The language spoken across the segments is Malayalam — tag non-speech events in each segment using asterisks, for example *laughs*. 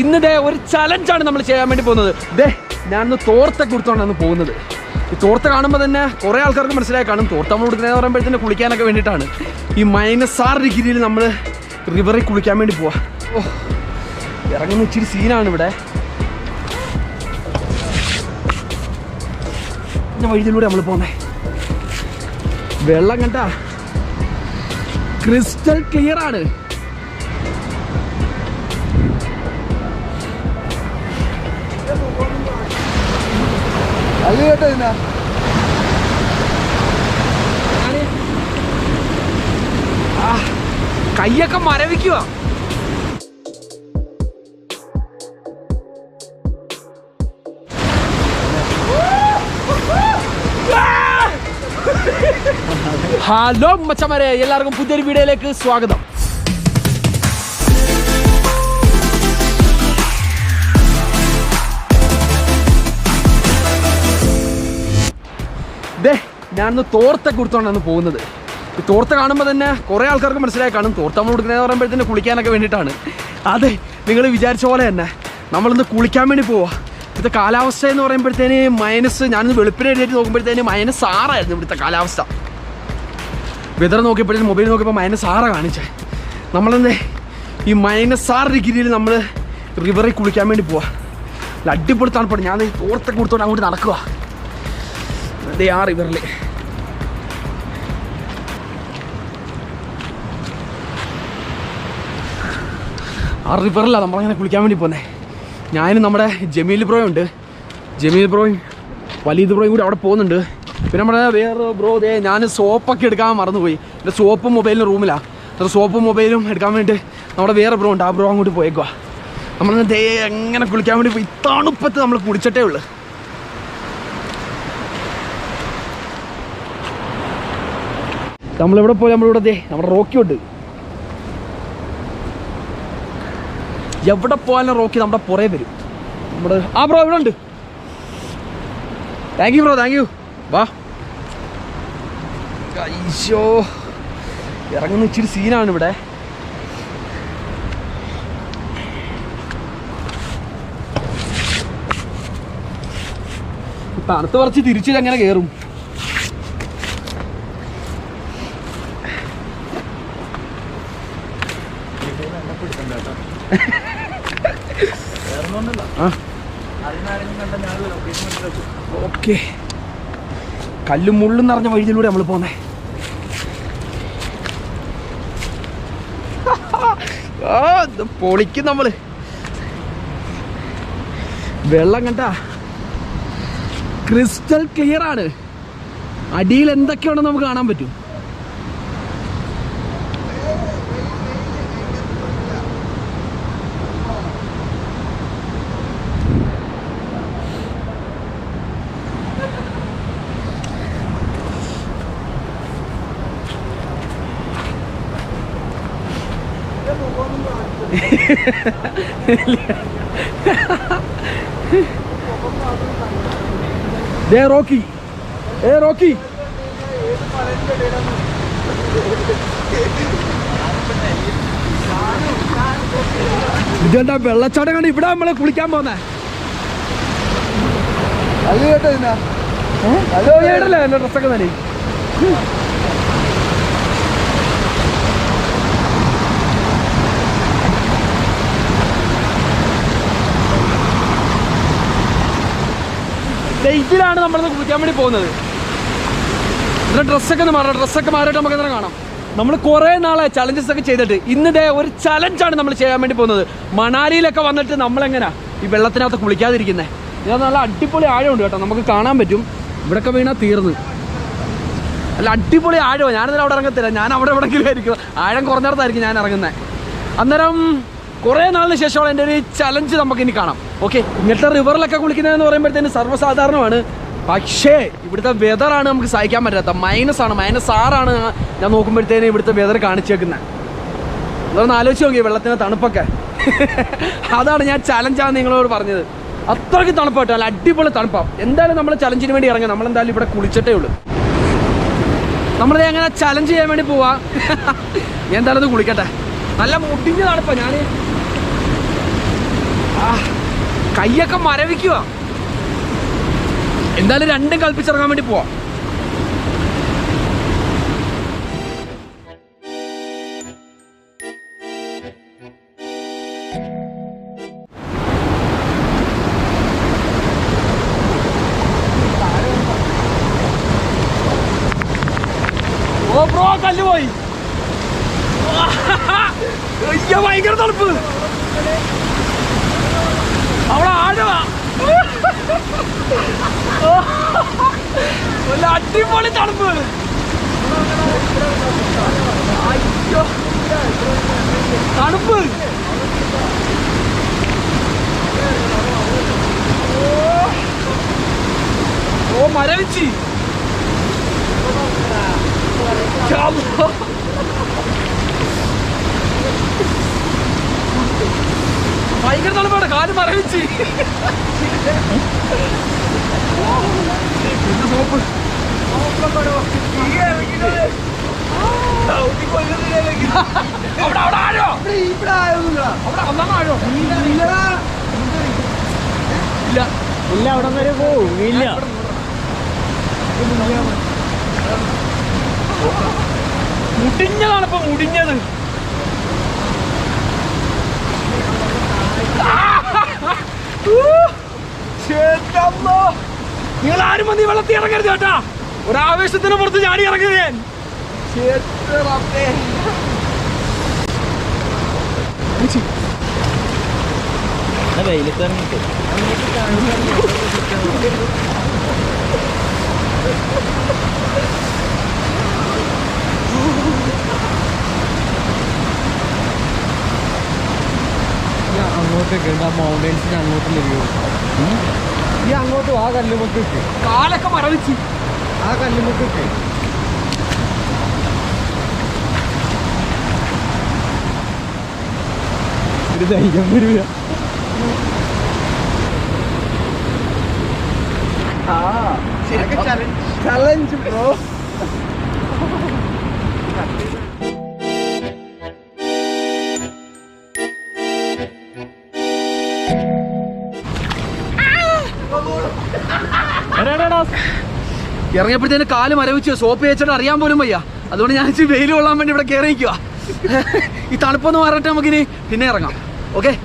ഇന്ന് ദേ ഒരു ചലഞ്ചാണ് നമ്മൾ ചെയ്യാൻ വേണ്ടി പോകുന്നത്. ദേ ഞാനൊന്ന് തോർത്ത കൊടുത്തോണ്ടാണ് പോകുന്നത്. ഈ തോർത്ത കാണുമ്പോൾ തന്നെ കുറേ ആൾക്കാർക്ക് മനസ്സിലായി കാണും. തോർത്ത നമ്മൾ കൊടുക്കുന്നതെന്ന് പറയുമ്പോഴത്തേന് കുളിക്കാനൊക്കെ വേണ്ടിയിട്ടാണ്. ഈ മൈനസ് ആറ് ഡിഗ്രിയിൽ നമ്മൾ റിവറിൽ കുളിക്കാൻ വേണ്ടി പോവാ. ഓ ഇറങ്ങുന്ന ഇച്ചിരി സീനാണ് ഇവിടെ. ഞാൻ വഴിയിലൂടെ നമ്മൾ പോന്നേ. വെള്ളം കണ്ട ക്രിസ്റ്റൽ ക്ലിയർ ആണ്. അത് കേട്ടോ എന്നാ കയ്യൊക്കെ മരവിക്കുക ഹലോ മച്ചമാരെ എല്ലാവർക്കും പുതിയൊരു വീഡിയോയിലേക്ക് സ്വാഗതം. ദേ ഞാനൊന്ന് തോർത്ത കൊടുത്തോണ്ടാണ് പോകുന്നത്. ഈ തോർത്ത കാണുമ്പോൾ തന്നെ കുറേ ആൾക്കാർക്ക് മനസ്സിലായി കാണും. തോർത്ത നമ്മൾ കൊടുക്കുന്നതെന്ന് പറയുമ്പോഴത്തേന് കുളിക്കാനൊക്കെ വേണ്ടിയിട്ടാണ്. അതെ നിങ്ങൾ വിചാരിച്ച പോലെ തന്നെ. നമ്മളിന്ന് കുളിക്കാൻ വേണ്ടി പോവാ. ഇവിടുത്തെ കാലാവസ്ഥ എന്ന് പറയുമ്പോഴത്തേന് മൈനസ് ഞാനിന്ന് വെളുപ്പിനെ എഴുതിയിട്ട് നോക്കുമ്പോഴത്തേന് മൈനസ് ആറായിരുന്നു ഇവിടുത്തെ കാലാവസ്ഥ. വെതർ നോക്കിയപ്പോഴത്തേന് മൊബൈൽ നോക്കിയപ്പോൾ മൈനസ് ആറാണ് കാണിച്ചേ. നമ്മളെന്തേ ഈ മൈനസ് ആറ് ഡിഗ്രിയിൽ നമ്മൾ റിവറിൽ കുളിക്കാൻ വേണ്ടി പോവാ. അടിപൊളി തണുപ്പാണ്. ഞാൻ തോർത്തൊക്കെ കൊടുത്തോണ്ട് അങ്ങോട്ട് നടക്കുക ദേ ആ റിവറിൽ ആ റിവറിലാണ് നമ്മളങ്ങനെ കുളിക്കാൻ വേണ്ടി പോന്നെ. ഞാനും നമ്മുടെ ജമീൽ ബ്രോ ഉണ്ട്. ജമീൽ ബ്രോയും വലീദ് ബ്രോയും കൂടി അവിടെ പോകുന്നുണ്ട്. പിന്നെ നമ്മുടെ വേറെ ബ്രോ ദേ ഞാൻ സോപ്പൊക്കെ എടുക്കാൻ മറന്നുപോയി. എന്റെ സോപ്പും മൊബൈലിന് റൂമിലാണ് എന്നിട്ട് സോപ്പും മൊബൈലും എടുക്കാൻ വേണ്ടി നമ്മുടെ വേറെ ബ്രോ ഉണ്ട്. ആ ബ്രോ അങ്ങോട്ട് പോയേക്കുക നമ്മൾ ദേ എങ്ങനെ കുളിക്കാൻ വേണ്ടി പോയി? തണുപ്പത്ത് നമ്മൾ കുളിച്ചിട്ടേ ഉള്ളൂ. നമ്മളിവിടെ പോയി നമ്മളിവിടെ ദേ നമ്മുടെ റോക്കി ഉണ്ട്. എവിടെ പോയാലും റോക്കി നമ്മുടെ പുറേ വരും. നമ്മുടെ ആ ബ്രോ ഇവിടെ ഉണ്ട്. Thank you bro thank you വാ. അയ്യോ ഇറങ്ങുന്ന ഇച്ചിരി സീനാണ് ഇവിടെ. തണുത്ത് പറിച്ച് തിരിച്ചിട്ട് എങ്ങനെ കയറും ഓക്കെ. കല്ലും മുള്ളും നിറഞ്ഞ വഴിയിലൂടെ നമ്മൾ പോന്നെ. പൊളിക്കും നമ്മൾ. വെള്ളം കണ്ട? ക്രിസ്റ്റൽ ക്ലിയർ ആണ് അടിയിൽ എന്തൊക്കെയാണെന്ന് നമുക്ക് കാണാൻ പറ്റും. *laughs* ദേ റോക്കി. ഏ റോക്കി. ഇതെന്താ വെള്ളച്ചാട്ടം കണ്ട് ഇവിടെ നമ്മൾ കുളിക്കാൻ പോന്നെ? അത് കേട്ടോ ഇതിനാ ഹലോ ഏടല്ലേ എന്റെ ഡ്രസ്സൊക്കെ തന്നെ നമ്മൾ നമ്മളിന്ന് കുളിക്കാൻ വേണ്ടി പോകുന്നത്. ഇതിന്റെ ഡ്രസ്സൊക്കെ ഒന്ന് മാറണം. ഡ്രസ്സൊക്കെ മാറിയിട്ട് നമുക്ക് എന്തെങ്കിലും കാണാം. നമ്മൾ കുറേ നാളെ ചലഞ്ചസ് ഒക്കെ ചെയ്തിട്ട് ഇന്ന് ദേ ഒരു ചലഞ്ചാണ് നമ്മൾ ചെയ്യാൻ വേണ്ടി പോകുന്നത്. മണാലിയിലൊക്കെ വന്നിട്ട് നമ്മളെങ്ങനെയാ ഈ വെള്ളത്തിനകത്ത് കുളിക്കാതിരിക്കുന്നത് ഇത് നല്ല അടിപൊളി ആഴമുണ്ട് കേട്ടോ. നമുക്ക് കാണാൻ പറ്റും. ഇവിടെയൊക്കെ വീണാൽ തീർന്ന്. അല്ല അടിപൊളി ആഴമാണ് ഞാനിതിൽ അവിടെ ഇറങ്ങത്തില്ല. ഞാൻ അവിടെ എവിടെയെങ്കിലും ആയിരിക്കും. ആഴം കുറഞ്ഞിടത്തായിരിക്കും ഞാൻ ഇറങ്ങുന്നത് അന്നേരം കുറേ നാളിന് ശേഷമുള്ള എന്റെ ഒരു ചലഞ്ച് നമുക്ക് ഇനി കാണാം. ഓക്കെ ഇങ്ങനത്തെ റിവറിലൊക്കെ കുളിക്കുന്നതെന്ന് പറയുമ്പോഴത്തേന് സർവസാധാരണമാണ്. പക്ഷേ ഇവിടുത്തെ വെതറാണ് നമുക്ക് സഹിക്കാൻ പറ്റാത്ത. മൈനസ് ആണ് മൈനസ് ആറാണ് ഞാൻ നോക്കുമ്പോഴത്തേന് ഇവിടുത്തെ വെതർ കാണിച്ചേക്കുന്നത് അതൊന്ന് ആലോചിച്ച് നോക്കി വെള്ളത്തിന് തണുപ്പൊക്കെ. അതാണ് ഞാൻ ചലഞ്ചാണ് നിങ്ങളോട് പറഞ്ഞത്. അത്രയ്ക്ക് തണുപ്പാട്ടോ നല്ല അടിപൊളി തണുപ്പാണ് എന്തായാലും നമ്മൾ ചലഞ്ചിന് വേണ്ടി ഇറങ്ങാം. നമ്മളെന്തായാലും ഇവിടെ കുളിച്ചിട്ടേ ഉള്ളൂ. നമ്മളത് അങ്ങനെ ചലഞ്ച് ചെയ്യാൻ വേണ്ടി പോവാ. എന്തായാലും അത് കുളിക്കട്ടെ. നല്ല മുടിഞ്ഞ തണുപ്പാണ് ഞാൻ കൈയൊക്കെ മരവിക്കുക. എന്തായാലും രണ്ടും കൽപ്പിച്ചിറങ്ങാൻ വേണ്ടി പോവാം. ഓ ബ്രോ ഭയങ്കര തണുപ്പ്. അവിടെ ആഴമാ വല്ല അടിപൊളി തണുപ്പ്. അയ്യോ. തണുപ്പ്. ഓ മരവിച്ചി. ചാവോ. ഭയങ്കര തണുപ്പാണ് കാൽ മറവിച്ച്. സോപ്പ്. അവിടെ അവിടെ ആഴോ ഇവിടെ ആയൊന്നുമില്ല അവിടെ ഒന്നാം ആഴോ. ഇല്ല. ഇല്ല. അവിടെ വരെ പോവില്ല മുടിഞ്ഞതാണ് ഇപ്പൊ മുടിഞ്ഞത്. നിങ്ങൾ ആരും വന്ന് ഈ വെള്ളത്തിൽ ഇറങ്ങരുത് കേട്ടാ. ഒരു ആവേശത്തിന് പുറത്ത് ചാടി ഇറങ്ങരുത് ഞാൻ. ചേട്ടൻ റബ്ബേ. വെയിലത്ത് ഇറങ്ങിട്ട് അങ്ങോട്ടേക്ക് ഉണ്ട് ആ മൗണ്ടൻസിന് അങ്ങോട്ടുള്ള വ്യൂ ഈ അങ്ങോട്ട് ആ കല്ലുമൊക്കെ കാലൊക്കെ മരവിച്ച്. ആ കല്ലുമൊക്കെ ഒരു ധൈര്യം വരില്ല. ചലഞ്ച് ബ്രോ ഇറങ്ങിയപ്പോഴത്തേന് കാൽ മരവിച്ചു. സോപ്പ് വെച്ചിട്ട് അറിയാൻ പോലും വയ്യ. അതുകൊണ്ട് ഞാൻ ഇച്ചിരി വെയിൽ കൊള്ളാൻ വേണ്ടി ഇവിടെ കയറി നിൽക്കുക ഈ തണുപ്പൊന്ന് മാറട്ടെ നമുക്കിനി. പിന്നെ ഇറങ്ങാം. ഓക്കെ?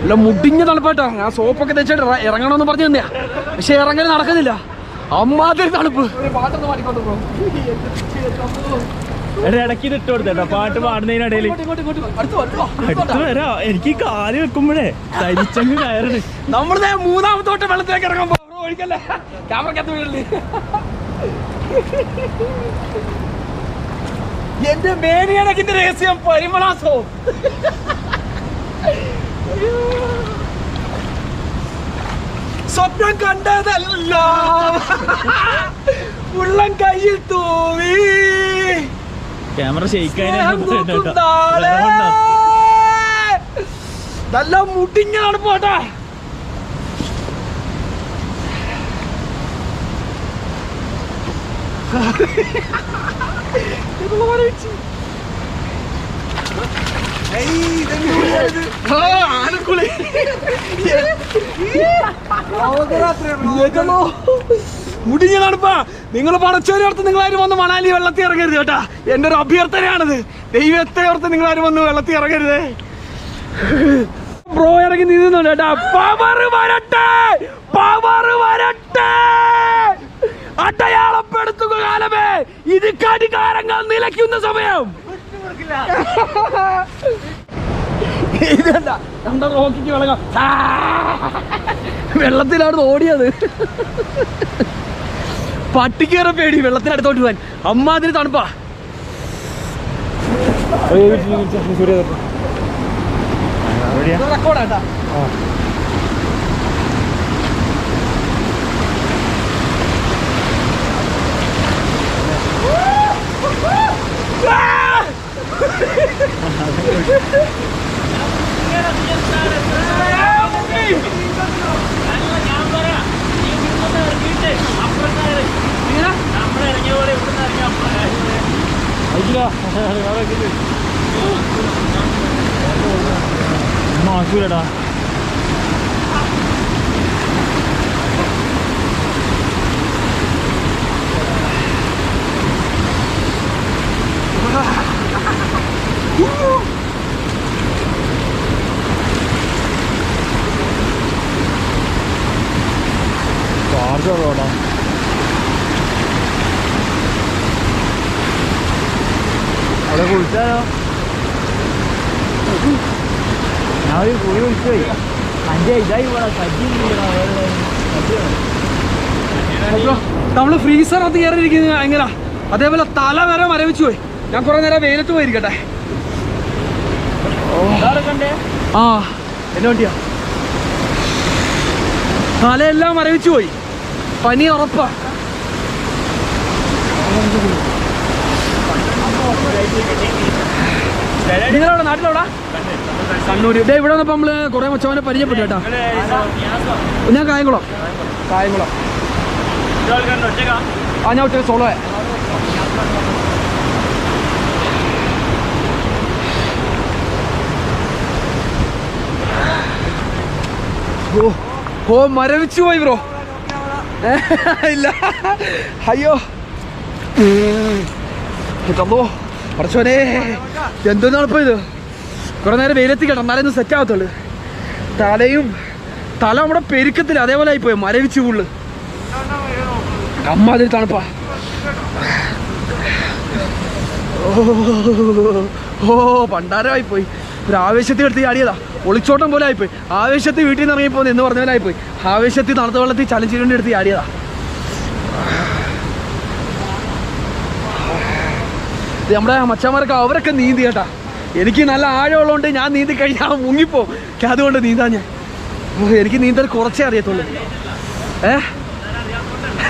അല്ല മുടിഞ്ഞ തണുപ്പായിട്ടാ ഞാൻ സോപ്പൊക്കെ തെച്ചിട്ട് ഇറ- ഇറങ്ങണമെന്ന് പറഞ്ഞു തന്നെയാ. പക്ഷെ ഇറങ്ങൽ നടക്കുന്നില്ല. അമ്മാതിരി തണുപ്പ്. ഇടയ്ക്ക് ഇത് ഇട്ട് കൊടുത്തോ പാട്ട് പാടുന്നതിനിടയിൽ. അടുത്ത് വരാ. എനിക്ക് കാൽ വെക്കുമ്പോഴേ തരിച്ചങ്ങ് കയറണ്. നമ്മൾ മൂന്നാമത്തോട്ട് വെള്ളത്തിലേക്ക് ഇറങ്ങുമ്പോ ഒഴിക്കല്ലേ? ക്യാമറക്കത്ത് വീഴല്ലേ? എന്റെ മേനിയണക്കിന്റെ രഹസ്യം പരിമളാസോ. സ്വപ്നം കണ്ടതല്ല. ഉള്ളം കയ്യിൽ തൂവി ക്യാമറ. നല്ല മുടിഞ്ഞാണ് പോട്ടെ. ആനക്കുളി. മുടിഞ്ഞ തണുപ്പാ നിങ്ങൾ പടച്ചോരോർത്ത് നിങ്ങളാരും വന്ന് മണാലി വെള്ളത്തിൽ ഇറങ്ങരുത് കേട്ടാ. എന്റെ ഒരു അഭ്യർത്ഥനയാണിത്. ദൈവത്തെ ഓർത്ത് നിങ്ങളാരും വന്ന് വെള്ളത്തിൽ ഇറങ്ങരുത്. ബ്രോ ഇറങ്ങി നീന്തുന്നുണ്ട് കേട്ടാ. പവർ വരട്ടെ. പവർ വരട്ടെ. അടയാളപ്പെടുത്തുക കാലമേ. ഇത് കടികാരങ്ങൾ നിലയ്ക്കുന്ന സമയം. ഇതല്ല നമ്മുടെ റോക്കിക്ക് വെള്ളം! വെള്ളത്തിലാണ് ഓടിയത്. പട്ടിക്കേറെ പേടി വെള്ളത്തിനടുത്തോട്ട് പോവാൻ. അതിന് തണുപ്പാ. റെക്കോർഡാട്ടാ മാസൂലടാ *laughs* ഞാൻ ഒരു കുഴി വിളിച്ചു പോയി അഞ്ചേ ഇതായി പോടാ സജ്ജി അത് കയറിയിരിക്കുന്നത് എങ്ങനെയാ? അതേപോലെ തല വരെ മരവിച്ചു പോയി. ഞാൻ കുറെ നേരം വെയിലത്ത് പോയിരിക്കട്ടെ. ആ എന്നെ വണ്ടിയാ. തലയെല്ലാം മരവിച്ചു പോയി. പനി ഉറപ്പാ. നിങ്ങളവിടെ നാട്ടിലവിടെ? കണ്ണൂര്. ഇതേ ഇവിടെ വന്നപ്പോ നമ്മൾ കുറെ മച്ചവനെ പരിചയപ്പെട്ടു കേട്ടാ. ഞാൻ കായംകുളം. കായംകുളം. ആ ഞാൻ ഒറ്റ സോളോ ഓ ഓ മരവിച്ചു പോയി ബ്രോ. ഇല്ല. അയ്യോ. ഇതല്ലോ പറച്ചോനെ എന്തോന്ന് ഇപ്പൊ ഇത്? കുറെ നേരം വെയിലെത്തി കേട്ടോ ഒന്ന് സെറ്റ് ആവത്തുള്ളു. തലയും തല നമ്മുടെ പെരുക്കത്തിൽ അതേപോലെ ആയിപ്പോയി മരവിച്ചു ഫുള്ള് അമ്മ അതിൽ തണുപ്പാ. ഓ, പണ്ടാരമായി പോയി ഒരു ആവേശത്തിൽ എടുത്ത് ചാടിയതാ. ഒളിച്ചോട്ടം പോലെ ആയിപ്പോയി. ആവേശത്തിൽ വീട്ടിൽ നിന്ന് ഇറങ്ങിപ്പോന്ന് എന്ന് പറഞ്ഞ പോലെ ആയിപ്പോയി ആവേശത്തിൽ തണുത്ത വെള്ളത്തിൽ ചലഞ്ചിരണ്ടി ചാടിയതാ. നമ്മുടെ മച്ചാമാരൊക്കെ അവരൊക്കെ നീന്തി കേട്ടാ. എനിക്ക് നല്ല ആഴമുള്ളതുകൊണ്ട് ഞാൻ നീന്തി കഴിഞ്ഞാൽ മുങ്ങിപ്പോ. അതുകൊണ്ട് നീന്താ ഞാൻ. എനിക്ക് നീന്തൽ കുറച്ചേ അറിയത്തുള്ളൂ. ഏ?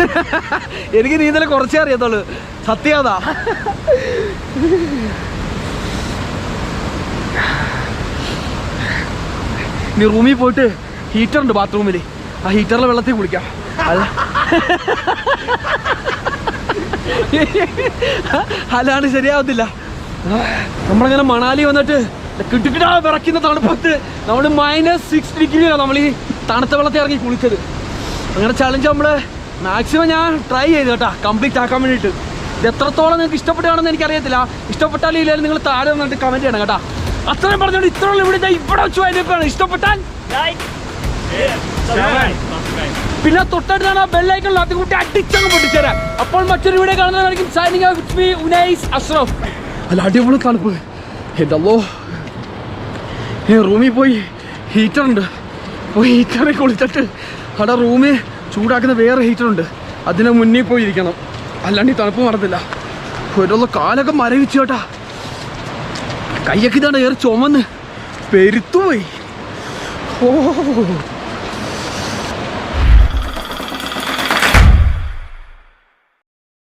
*laughs* എനിക്ക് നീന്തൽ കുറച്ചേ അറിയത്തുള്ളൂ. സത്യാതാ നീ റൂമിൽ പോയിട്ട് ഹീറ്ററുണ്ട് ബാത്റൂമിൽ ആ ഹീറ്ററിലെ വെള്ളത്തിൽ കുളിക്കാം. അല്ല. *laughs* *laughs* അല്ലാണ്ട് ശരിയാവത്തില്ല. നമ്മളിങ്ങനെ മണാലി വന്നിട്ട് കിട്ടുകിടാ വിറയ്ക്കുന്ന തണുപ്പത്ത് നമ്മൾ മൈനസ് സിക്സ് ഡിഗ്രിയിലാണ് നമ്മൾ ഈ തണുത്ത വെള്ളത്തിൽ ഇറങ്ങി കുളിച്ചത്. അങ്ങനെ ചലഞ്ച് നമ്മൾ മാക്സിമം ഞാൻ ട്രൈ ചെയ്തു കേട്ടാ കംപ്ലീറ്റ് ആക്കാൻ വേണ്ടിയിട്ട്. ഇത് എത്രത്തോളം നിങ്ങൾക്ക് ഇഷ്ടപ്പെട്ടാണെന്ന് എനിക്കറിയത്തില്ല. ഇഷ്ടപ്പെട്ടാലും ഇല്ലാലും നിങ്ങൾ താഴെ വന്നിട്ട് കമന്റ് ചെയ്യണം കേട്ടാ. അത്രയും പറഞ്ഞോണ്ട് ഇത്രയുള്ള ഇവിടെ ഇവിടെ വെച്ച് വൈകിട്ടാണ് ഇഷ്ടപ്പെട്ടാൽ പിന്നെ തൊട്ടടുത്താണ് ബെല്ലൈക്കൺ അത് കൂട്ടി അടിച്ചങ്ങ് പൊട്ടിച്ചേരാം അപ്പോൾ മറ്റൊരു video കാണുന്നതായിരിക്കും signing out with me Unais Ashraf അല്ല അടിപൊളി തണുപ്പ്. എന്തല്ലോ റൂമിൽ പോയി ഹീറ്റർ ഉണ്ട്. പോയി ഹീറ്ററിൽ കുളിച്ചിട്ട്. അവിടെ റൂമിൽ ചൂടാക്കുന്ന വേറെ ഹീറ്റർ ഉണ്ട്. അതിന് മുന്നിൽ പോയി ഇരിക്കണം അല്ലാണ്ട് ഈ തണുപ്പ് മറന്നില്ല ഒരു കാലൊക്കെ മരവിച്ചു കേട്ടാ. കയ്യൊക്കെ ഇതാണ് ഏറെ ചുമന്ന് പെരുത്തുപോയി. ഓ